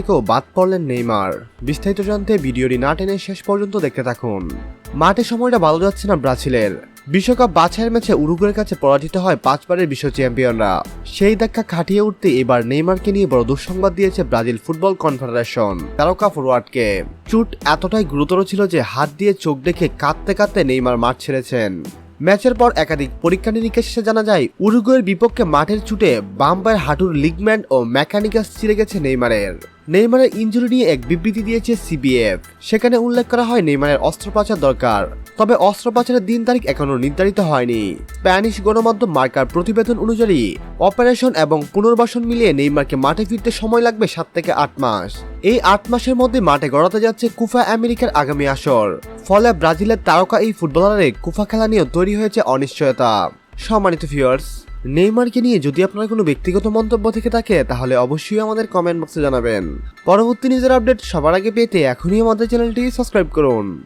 থেকেও বাদ পড়লেন নেইমার। বিস্তারিত জানতে ভিডিওটি না টেনে শেষ পর্যন্ত দেখতে থাকুন। মাঠে সময়টা ভালো যাচ্ছে না ব্রাজিলের। বিশ্বকাপ বাছাইয়ের ম্যাচে উরুগুয়ের কাছে পরাজিত হয় পাঁচবারের বিশ্ব চ্যাম্পিয়নরা। সেই দেখা খাটিয়ে উঠতে এবার নেইমারকে নিয়ে বড় দুঃসংবাদ দিয়েছে ব্রাজিল ফুটবল কনফেডারেশন তারকা ফরওয়ার্ডকে চুট এতটাই গুরুতর ছিল যে হাত দিয়ে চোখ দেখে কাঁদতে কাঁদতে নেইমার মাঠ ছেড়েছেন। ম্যাচের পর একাধিক পরীক্ষা নিরীক্ষা শেষে জানা যায়, উরুগুয়ের বিপক্ষে মাঠের ছুটে বাম্পার হাঁটুর লিগম্যান্ড ও মেকানিকাস ছিঁড়ে গেছে নেইমারের। নেইমারের ইঞ্জুরি নিয়ে এক বিবৃতি দিয়েছে সিবিএফ। সেখানে উল্লেখ করা হয়, নেইমারের অস্ত্রোপচার দরকার। তবে অস্ত্রোপচারের দিন তারিখ এখনও নির্ধারিত হয়নি। স্প্যানিশ গণমাধ্যম মার্কার প্রতিবেদন অনুযায়ী, অপারেশন এবং পুনর্বাসন মিলিয়ে নেইমারকে মাঠে ফিরতে সময় লাগবে সাত থেকে আট মাস। এই আট মাসের মধ্যে মাঠে গড়াতে যাচ্ছে কুফা আমেরিকার আগামী আসর। ফলে ব্রাজিলের তারকা এই ফুটবলারের কুফা খেলা নিয়ে তৈরি হয়েছে অনিশ্চয়তা। সম্মানিত ভিউয়ার্স নেইমারকে নিয়ে যদি আপনার কোনো ব্যক্তিগত মন্তব্য থেকে থাকে, তাহলে অবশ্যই আমাদের কমেন্ট বক্সে জানাবেন। পরবর্তী নিজের আপডেট সবার আগে পেতে এখনই আমাদের চ্যানেলটি সাবস্ক্রাইব করুন।